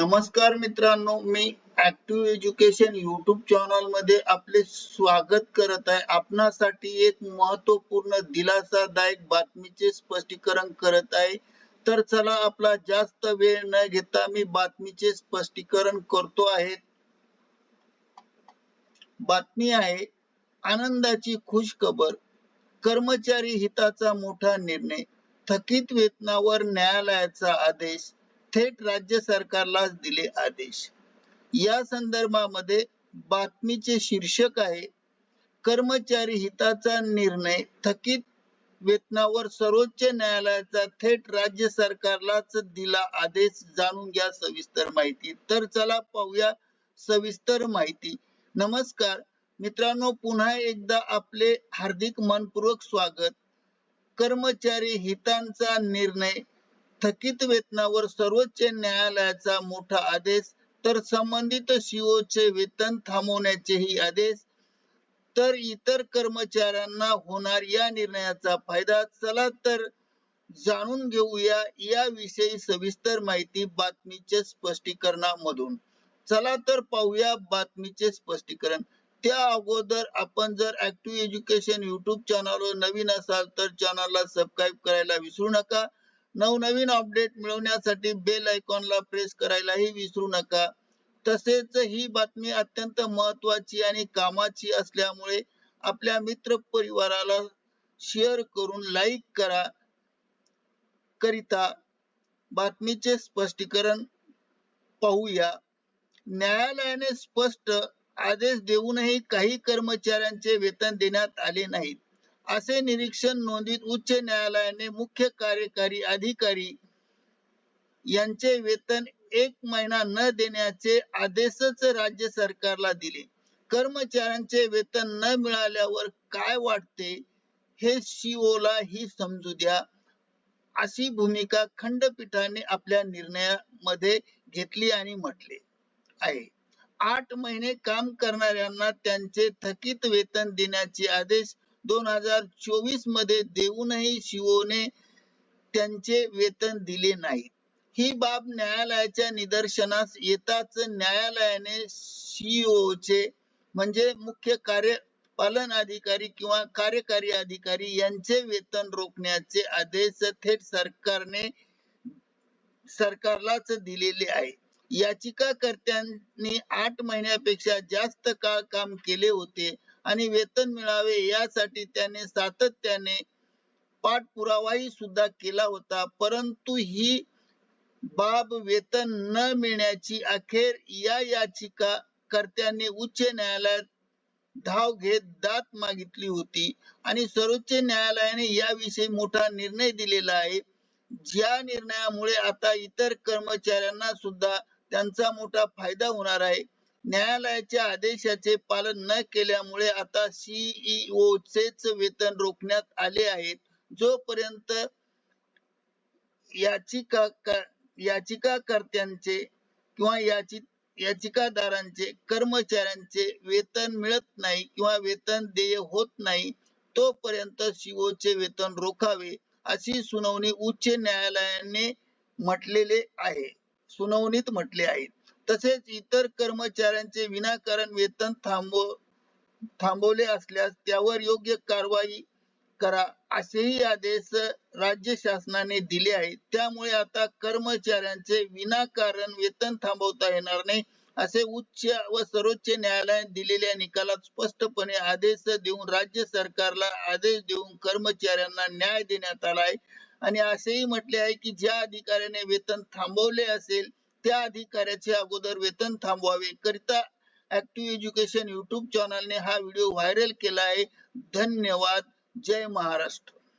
नमस्कार मित्रांनो मी ऍक्टिव्ह एज्युकेशन युट्यूब चॅनलमध्ये आपले स्वागत करत आहे. आपणासाठी एक महत्त्वपूर्ण दिलासादायक बातमीचे स्पष्टीकरण करत आहे. तर चला आपला जास्त वेळ न घेता मी बातमीचे स्पष्टीकरण करतो आहे. बातमी आहे आनंदाची खुश खबर कर्मचारी हिताचा मोठा निर्णय थकीत वेतनावर न्यायालयाचा आदेश थेट राज्य सरकारलाच दिले आदेश. या संदर्भामध्ये बातमीचे शीर्षक आहे कर्मचारी हिताचा निर्णय थकीत वेतनावर सर्वोच्च न्यायालयाचा थेट राज्य सरकारलाच दिला आदेश जाणून घ्या सविस्तर माहिती. तर चला पाहूया सविस्तर माहिती. नमस्कार मित्रांनो पुन्हा एकदा आपले हार्दिक मनपूर्वक स्वागत. कर्मचारी हितांचा निर्णय थकीत वेतनावर सर्वोच्च न्यायालयाचा मोठा आदेश तर संबंधित सीओ चे वेतन थांबवण्याचेही आदेश तर इतर कर्मचाऱ्यांना होणार या निर्णयाचा फायदा चला तर जाणून घेऊया याविषयी सविस्तर माहिती बातमीचे स्पष्टीकरणामधून. चला तर पाहूया बातमीचे स्पष्टीकरण. त्या अगोदर आपण जर ऍक्टिव्ह एज्युकेशन युट्यूब चॅनलवर नवीन असाल तर चॅनलला सबस्क्राईब करायला विसरू नका. नवनवीन अपडेट मिळवण्यासाठी बेल आयकॉनला प्रेस करायलाही विसरू नका. तसेच ही बातमी अत्यंत महत्वाची आणि कामाची असल्यामुळे आपल्या मित्र परिवाराला शेअर करून लाईक करा. करिता बातमीचे स्पष्टीकरण पाहूया. न्यायालयाने स्पष्ट आदेश देऊनही काही कर्मचाऱ्यांचे वेतन देण्यात आले नाहीत. असे निरीक्षण नोंदीत उच्च न्यायालयाने मुख्य कार्यकारी अधिकारी यांचे वेतन एक महिना न देण्याचे आदेशच राज्य सरकारला दिले. कर्मचाऱ्यांचे वेतन न मिळाल्यावर काय वाटते? हे सीओ ही समजू द्या. अशी भूमिका खंडपीठाने आपल्या निर्णयामध्ये घेतली आणि म्हटले आहे. आठ महिने काम करणाऱ्यांना त्यांचे थकीत वेतन देण्याचे आदेश दोन हजार चोवीसमध्ये देऊनही शिवोने त्यांचे वेतन दिले नाही. ही बाब न्यायालयाच्या निदर्शनास येताच न्यायालयाने सीओ म्हणजे मुख्य कार्यपालन अधिकारी किंवा कार्यकारी अधिकारी यांचे वेतन रोखण्याचे आदेश थेट सरकारने सरकारलाच दिलेले आहे. याचिकाकर्त्यांनी आठ महिन्यापेक्षा जास्त काळ काम केले होते. आणि वेतन मिळावे यासाठी त्याने सातत्याने पाठपुरावाही सुद्धा केला होता. परंतु ही बाब वेतन न मिळण्याची अखेर या याचिका कर्त्यांनी उच्च न्यायालयात धाव घेत दात मागितली होती. आणि सर्वोच्च न्यायालयाने याविषयी मोठा निर्णय दिलेला आहे. ज्या निर्णयामुळे आता इतर कर्मचाऱ्यांना सुद्धा त्यांचा मोठा फायदा होणार आहे. न्यायालयाच्या आदेशाचे पालन न केल्यामुळे आता सीईओ चेच वेतन रोखण्यात आले आहेत. जोपर्यंत याचिका याचिकाकर्त्यांचे किंवा याची याचिकादारांचे कर्मचाऱ्यांचे वेतन मिळत नाही किंवा वेतन देय होत नाही तोपर्यंत सीओचे वेतन रोखावे अशी सुनावणी उच्च न्यायालयाने म्हटलेले आहे. सुनावणीत म्हटले आहे. तसेच इतर कर्मचाऱ्यांचे विनाकारण वेतन थांबव थांबवले असल्यास त्यावर योग्य कारवाई करा असेही आदेश राज्य शासनाने दिले आहेत. त्यामुळे आता कर्मचाऱ्यांचे विनाकारण वेतन थांबवता येणार नाही असे उच्च व सर्वोच्च न्यायालयाने दिलेल्या निकालात स्पष्टपणे आदेश देऊन राज्य सरकारला आदेश देऊन कर्मचाऱ्यांना न्याय देण्यात आला आहे. आणि असेही म्हटले आहे की ज्या अधिकाऱ्याने वेतन थांबवले असेल त्या अधिकाऱ्याचे अगोदर वेतन थांबवावे. करिता ऍक्टिव्ह एज्युकेशन युट्यूब चॅनलने हा व्हिडिओ व्हायरल केला आहे. धन्यवाद. जय महाराष्ट्र.